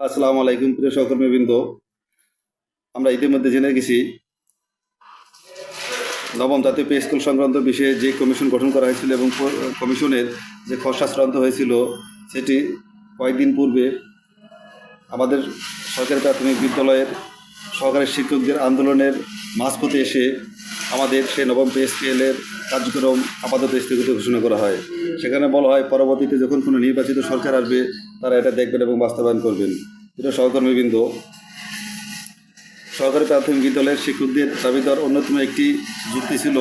আসসালামু আলাইকুম, প্রিয় সহকর্মীবৃন্দ। আমরা ইতিমধ্যে জেনে গেছি, নবম জাতীয় পে স্কুল সংক্রান্ত বিষয়ে যে কমিশন গঠন করা হয়েছিল এবং কমিশনের যে খসড়া চূড়ান্ত হয়েছিল, সেটি কয়েকদিন পূর্বে আমাদের সরকারি প্রাথমিক বিদ্যালয়ের সহকারী শিক্ষকদের আন্দোলনের মাঝপথে এসে আমাদের সে নবম পে স্কেলের কার্যক্রম আপাতত স্থগিত ঘোষণা করা হয়। সেখানে বলা হয়, পরবর্তীতে যখন কোনো নির্বাচিত সরকার আসবে তারা এটা দেখবেন এবং বাস্তবায়ন করবেন। প্রিয় সহকর্মীবৃন্দ সরকারি প্রাথমিক বিদ্যালয়ের শিক্ষকদের দাবি দেওয়ার অন্যতম একটি যুক্তি ছিল,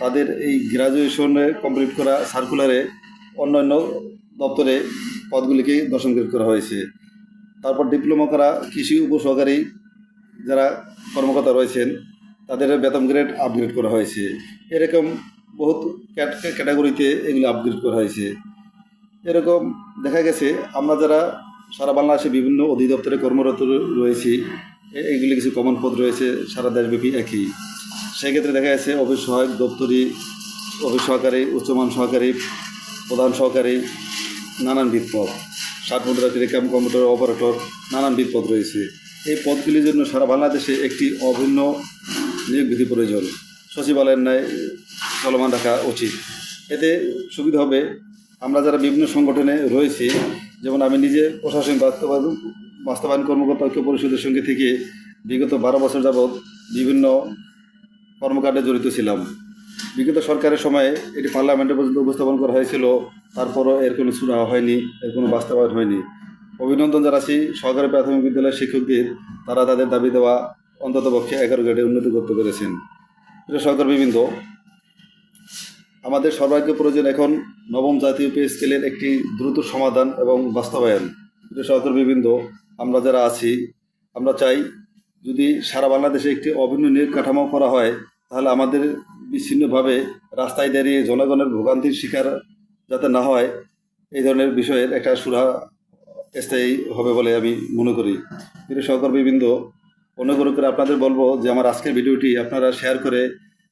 তাদের এই গ্রাজুয়েশনে কমপ্লিট করা সার্কুলারে অন্যান্য দপ্তরে পদগুলিকে দর্শন করা হয়েছে। তারপর ডিপ্লোমা করা কৃষি উপসহকারী যারা কর্মকর্তা রয়েছেন, তাদের বেতন গ্রেড আপগ্রেড করা হয়েছে। এরকম বহুত ক্যাটাগরিতে এগুলো আপগ্রেড করা হয়েছে। এরকম দেখা গেছে, আমরা যারা সারা বাংলাদেশে বিভিন্ন অধিদপ্তরে কর্মরত রয়েছি এইগুলি কিছু কমন পদ রয়েছে, সারা দেশব্যাপী একই। সেক্ষেত্রে দেখা যাচ্ছে অফিস সহায়ক দপ্তরি অফিস সহকারী উচ্চমান সহকারী, প্রধান সহকারী নানানবিধ পদ ষাট মুদ্রা টেলিকম কম্পিউটার অপারেটর নানানবিধ পদ রয়েছে। এই পদগুলির জন্য সারা বাংলাদেশে একটি অভিন্ন নিয়োগ বিধি প্রয়োজন। সচিবালয়ের ন্যায় চলমান রাখা উচিত। এতে সুবিধা হবে আমরা যারা বিভিন্ন সংগঠনে রয়েছি, যেমন আমি নিজে প্রশাসনিক বাস্তবায়ন বাস্তবায়ন কর্মকর্তা ঐক্য পরিষদের সঙ্গে থেকে বিগত বারো বছর যাবৎ বিভিন্ন কর্মকাণ্ডে জড়িত ছিলাম। বিগত সরকারের সময়ে এটি পার্লামেন্টে পর্যন্ত উপস্থাপন করা হয়েছিল, তারপরও এর কোনো সুরা হয়নি, এর কোনো বাস্তবায়ন হয়নি। অভিনন্দন জানাচ্ছি সরকারি প্রাথমিক বিদ্যালয়ের শিক্ষকদের, তারা তাদের দাবি দেওয়া অন্ততপক্ষে এগারো গ্রেডে উন্নতি করতে পেরেছেন। সরকার সহকর্মীবৃন্দ আমাদের সর্বাগ্য প্রয়োজন এখন নবম জাতীয় পে স্কেলের একটি দ্রুত সমাধান এবং বাস্তবায়ন। সহকর্মীবৃন্দ আমরা যারা আছি, আমরা চাই যদি সারা বাংলাদেশে একটি অভিন্ন কাঠামো করা হয়, তাহলে আমাদের বিচ্ছিন্নভাবে রাস্তায় দাঁড়িয়ে জনগণের ভোগান্তির শিকার যাতে না হয়, এই ধরনের বিষয়ের একটা সুরা স্থায়ী হবে বলে আমি মনে করি। প্রিয় সহকর্মীবৃন্দ অনুগ্রহ করে আপনাদের বলব যে আমার আজকের ভিডিওটি আপনারা শেয়ার করে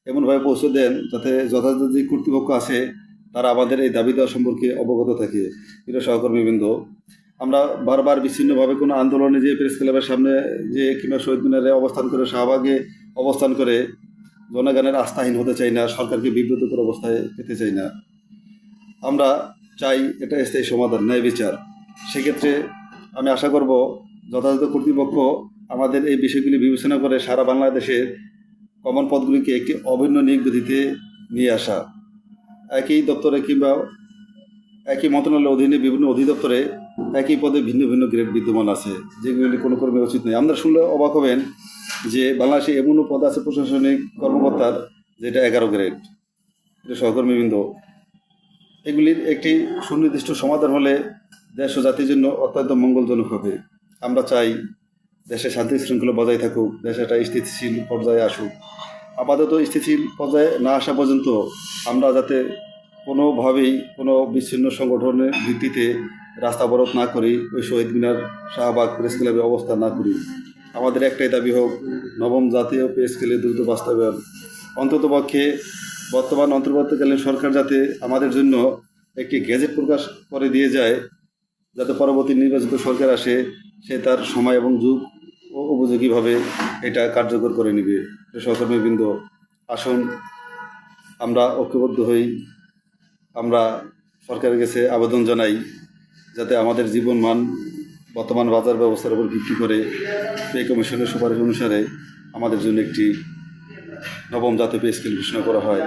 এমনভাবে পৌঁছে দেন, যাতে যথাযথ যে কর্তৃপক্ষ আছে, তারা আমাদের এই দাবি দেওয়া সম্পর্কে অবগত থাকে। প্রিয় সহকর্মীবৃন্দ, আমরা বারবার বিচ্ছিন্নভাবে কোনো আন্দোলনে যে প্রেস ক্লাবের সামনে যে কিংবা শহীদ মিনারে অবস্থান করে, শাহবাগে অবস্থান করে, জনগণের আস্থাহীন হতে চাই না, সরকারকে বিব্রতকর অবস্থায় পেতে চাই না। আমরা চাই এটা স্থায়ী সমাধান, ন্যায় বিচার। সেক্ষেত্রে আমি আশা করব, যথাযথ কর্তৃপক্ষ আমাদের এই বিষয়গুলি বিবেচনা করে সারা বাংলাদেশের কমন পদগুলিকে একটি অভিন্ন নিয়োগ বিধিতে নিয়ে আসা। একই দপ্তরে কিংবা একই মন্ত্রণালয়ের অধীনে বিভিন্ন অধিদপ্তরে একই পদে ভিন্ন ভিন্ন গ্রেড বিদ্যমান আছে, যেগুলি কোনো কর্মে উচিত নয়। আমরা শুনলে অবাক হবেন যে বাংলাদেশে এমনও পদ আছে প্রশাসনিক কর্মকর্তার যেটা এগারো গ্রেড। এটা সহকর্মীবৃন্দ। এগুলির একটি সুনির্দিষ্ট সমাধান হলে দেশ ও জাতির জন্য অত্যন্ত মঙ্গলজনক হবে। আমরা চাই দেশে শান্তি শৃঙ্খলা বজায় থাকুক, দেশে একটা স্থিতিশীল পর্যায়ে আসুক। আপাতত স্থিতিশীল পর্যায়ে না আসা পর্যন্ত আমরা যাতে কোনোভাবেই কোনো বিচ্ছিন্ন সংগঠনের ভিত্তিতে রাস্তা অবরোধ না করি, ওই শহীদ মিনার শাহবাগ প্রেস ক্লাবে অবস্থান না করি। আমাদের একটাই দাবি হোক, নবম জাতীয় পে স্কেলে দ্রুত বাস্তবায়ন। অন্ততপক্ষে বর্তমান অন্তর্বর্তীকালীন সরকার যাতে আমাদের জন্য একটি গেজেট প্রকাশ করে দিয়ে যায়, যাতে পরবর্তী নির্বাচিত সরকার আসে, সে তার সময় এবং যুগ উপযোগীভাবে এটা কার্যকর করে নেবে? সহকর্মীবৃন্দ আসুন, আমরা ঐক্যবদ্ধ হই। আমরা সরকারের কাছে আবেদন জানাই যাতে আমাদের জীবন মান বর্তমান বাজার ব্যবস্থার উপর ভিত্তি করে পে কমিশনের সুপারিশ অনুসারে আমাদের জন্য একটি নবম জাতীয় পে স্কেল ঘোষণা করা হয়।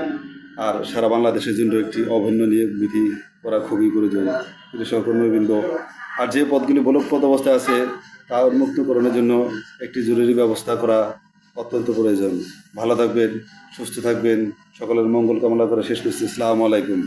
আর সারা বাংলাদেশের জন্য একটি অভিন্ন নিয়োগ বিধি করা খুবই প্রয়োজন। সহকর্মীবৃন্দ আর যে পদগুলি বলক পদ অবস্থায় আছে তা উন্মুক্তকরণের জন্য একটি জরুরি ব্যবস্থা করা অত্যন্ত প্রয়োজন। ভালো থাকবেন, সুস্থ থাকবেন। সকলের মঙ্গল কামনা করে শেষ করছি। আসসালামু আলাইকুম।